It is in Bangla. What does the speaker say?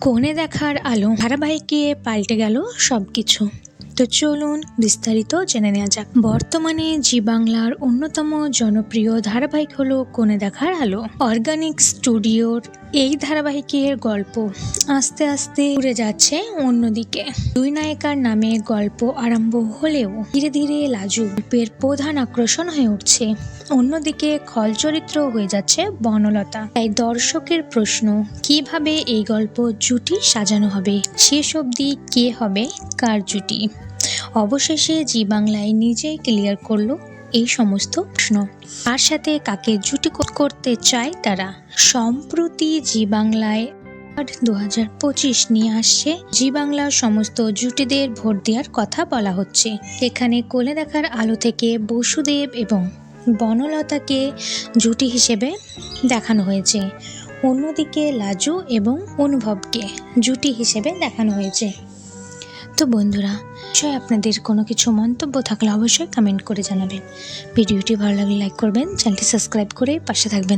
কোণে দেখার আলো ধারাবাহিকে পাল্টে গেল সব কিছু তো চলুন বিস্তারিত জেনে নেওয়া যাক। বর্তমানে জি বাংলার অন্যতম জনপ্রিয় ধারাবাহিক হলো কোণে দেখার আলো। অর্গানিক স্টুডিওর এই ধারাবাহিকের গল্প আস্তে আস্তে উড়ে যাচ্ছে অন্যদিকে। দুই নায়িকার নামে গল্প আরম্ভ হলেও ধীরে ধীরে লাজু গল্পের প্রধান আকর্ষণ হয়ে উঠছে। অন্যদিকে খল চরিত্র হয়ে যাচ্ছে বনলতা। তাই দর্শকের প্রশ্ন, কীভাবে এই গল্প জুটি সাজানো হবে? শেষ অবধি কে হবে? কার জুটি? অবশেষে জি বাংলায় নিজেই ক্লিয়ার করল এই সমস্ত প্রশ্ন। তার সাথে কাকে জুটি করতে চায় তারা? সম্প্রতি জি বাংলায় দু হাজার পঁচিশ নিয়ে আসছে। জি বাংলার সমস্ত জুটিদের ভোট দেওয়ার কথা বলা হচ্ছে। এখানে কোলে দেখার আলো থেকে বসুদেব এবং বনলতাকে জুটি হিসেবে দেখানো হয়েছে। অন্যদিকে লাজু এবং অনুভবকে জুটি হিসেবে দেখানো হয়েছে। তো বন্ধুরা, বিষয়ে আপনাদের কোনো কিছু মন্তব্য থাকলে অবশ্যই কমেন্ট করে জানাবেন। ভিডিওটি ভালো লাগলে লাইক করবেন চ্যানেলটি সাবস্ক্রাইব করে পাশে থাকবেন।